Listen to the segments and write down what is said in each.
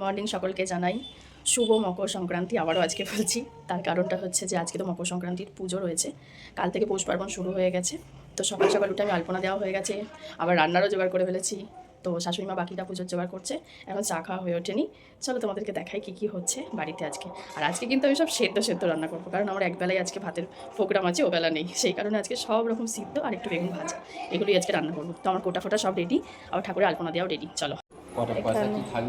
Morning সকলকে জানাই শুভ মকর সংক্রান্তি আবারও আজকে বলছি তার কারণটা হচ্ছে যে আজকে তো মকর সংক্রান্তির পুজো রয়েছে। কাল থেকে পৌষ পার্বণ শুরু হয়ে গেছে। তো সকাল সকাল উঠে আমি আলপনা দেওয়া হয়ে গেছে, আবার রান্নারও জোগাড় করে ফেলেছি। তো শাশুড়ি মা বাকিটা পুজোর জোগাড় করছে, এখন চা খাওয়া হয়ে ওঠেনি। চলো তোমাদেরকে দেখাই কী কী হচ্ছে বাড়িতে আজকে। আর আজকে কিন্তু আমি সব সেদ্ধ সেদ্ধ রান্না করব, কারণ আমার একবেলায় আজকে ভাতের প্রোগ্রাম আছে, ওবেলা নেই। সেই কারণে আজকে সব রকম সিদ্ধ আর একটু বেগুন ভাজা। এগুলোই আজকে রান্না করব। তো আমার কোটা ফোটা সব রেডি আবার ঠাকুরের আলপনা দেওয়াও রেডি চলো।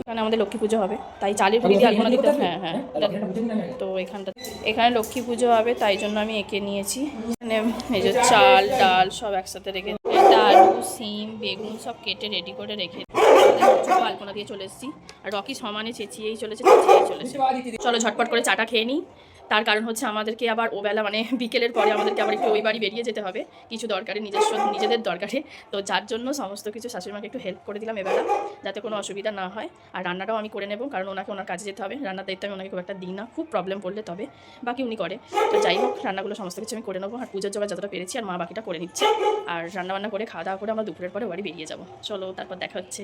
এখানে আমাদের লক্ষ্মী পুজো হবে তাই চালের পুরি দিয়ে আলপনা দিতে হ্যাঁ হ্যাঁ তো এখানটা এখানে লক্ষ্মী পুজো হবে তাই জন্য আমি এঁকে নিয়েছি। এখানে এই যে চাল ডাল সব একসাথে রেখে এটা আলু সিম বেগুন সব কেটে রেডি করে রেখে আলপনা দিয়ে চলে এসেছি। আর রকি সমানে চেঁচিয়েই চলেছে চেঁচিয়েই চলেছে। চলো ঝটপট করে চাটা খেয়ে নিই। তার কারণ হচ্ছে আমাদেরকে আবার ওবেলা মানে বিকেলের পরে আমাদেরকে আবার একটু ওই বাড়ি বেরিয়ে যেতে হবে। কিছু দরকারে, নিজস্ব, নিজেদের দরকারে। তো যার জন্য সমস্ত কিছু শাশুড়িমাকে একটু হেল্প করে দিলাম এবেলা, যাতে কোনো অসুবিধা না হয়। আর রান্নাটাও আমি করে নেব, কারণ ওনাকে ওনার কাজে যেতে হবে। রান্নার দায়িত্ব আমি ওনাকে খুব একটা দিই না, খুব প্রবলেম পড়লে তবে। বাকি উনি করে। তো যাই হোক, রান্নাগুলো সমস্ত কিছু আমি করে নেব। আর পুজোর জোগাড় যতটা পেরেছি, আর মা বাকিটা করে নিচ্ছে। আর রান্নাবান্না করে খাওয়া দাওয়া করে আমরা দুপুরের পরে বাড়ি বেরিয়ে যাব। চলো, তারপর দেখা হচ্ছে।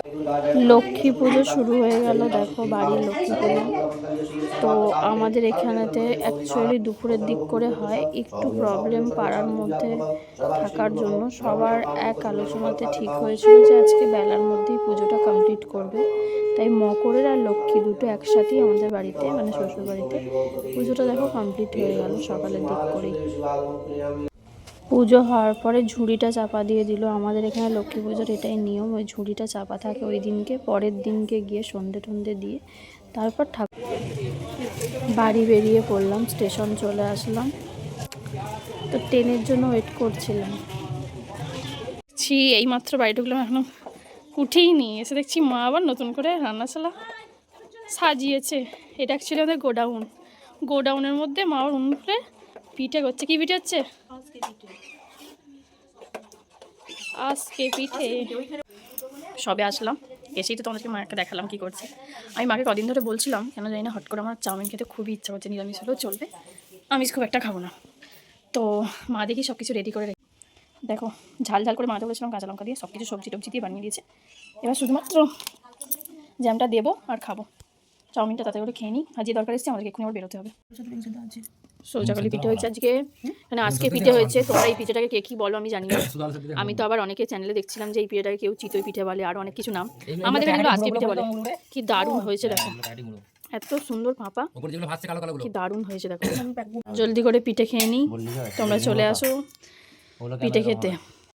লক্ষ্মী পুজো শুরু হয়ে গেল, দেখো বাড়ির লক্ষ্মী পুজো তো আমাদের এখানেতে অ্যাকচুয়ালি দুপুরের দিক করে হয়, একটু প্রবলেম পাড়ার মধ্যে থাকার জন্য। সবার এক আলোচনাতে ঠিক হয়েছিল যে আজকে বেলার মধ্যেই পুজোটা কমপ্লিট করবে। তাই মকরের আর লক্ষ্মী দুটো একসাথেই আমাদের বাড়িতে মানে শ্বশুর বাড়িতে পুজোটা দেখো কমপ্লিট হয়ে গেল সকালের দিক করেই। পুজো হওয়ার পরে ঝুড়িটা চাপা দিয়ে দিল। আমাদের এখানে লক্ষ্মী পুজোর এটাই নিয়ম, ওই ঝুড়িটা চাপা থাকে ওই দিনকে, পরের দিনকে গিয়ে সন্ধে টন্ধে দিয়ে তারপর ঠাকুর বাড়ি বেরিয়ে পড়লাম, স্টেশন চলে আসলাম। তো ট্রেনের জন্য ওয়েট করছিলাম। ছি এইমাত্র বাড়ি ঢুকলাম, এখনও উঠেই নি এসে দেখছি মা আবার নতুন করে রান্নাশালা সাজিয়েছে। এটা অ্যাকচুয়ালি আমাদের গোডাউন। গোডাউনের মধ্যে মা আবার উনুন করে পিঠে করছে। কি পিঠে হচ্ছে? আজকে পিঠে। সবে আসলাম, এসেই তো তোমাদেরকে মাকে দেখালাম কি করছে। আমি মাকে কদিন ধরে বলছিলাম, কেন জানি না, হট করে আমার চাউমিন খেতে খুবই ইচ্ছা করছে, নিরামিষ হলেও চলবে। আমিষ খুব একটা খাব না। তো মা দেখি সব কিছু রেডি করে রেখে দেখো, ঝাল ঝাল করে মাতে বলেছিলাম কাঁচা লঙ্কা দিয়ে সব কিছু সবজি টবজি দিয়ে বানিয়ে দিয়েছে। এবার শুধুমাত্র জ্যামটা দেবো আর খাব। চাউমিনটা তাতে করে খেয়ে নিই, আর যে দরকার এসছে আমাদেরকে এক্ষুনি আবার বেরোতে হবে। সৌজাকালি পিঠে হয়েছে আজকে। মানে আজকে পিঠে হয়েছে তোমরা এই পিঠেটাকে কে কি বলো আমি জানি না। আমি তো আবার অনেকে চ্যানেলে দেখছিলাম যে এই পিঠেটাকে কেউ চিতই পিঠে বলে আর অনেক কিছু নাম। আমাদের এখানে আজকে পিঠে বলে। কি দারুণ হয়েছে দেখো। এত সুন্দর পাপা ওপরে যেগুলো ভাসছে কালো কালো কি দারুণ হয়েছে দেখো। জলদি করে পিঠে খেয়ে নিই তোমরা চলে আসো পিঠে খেতে।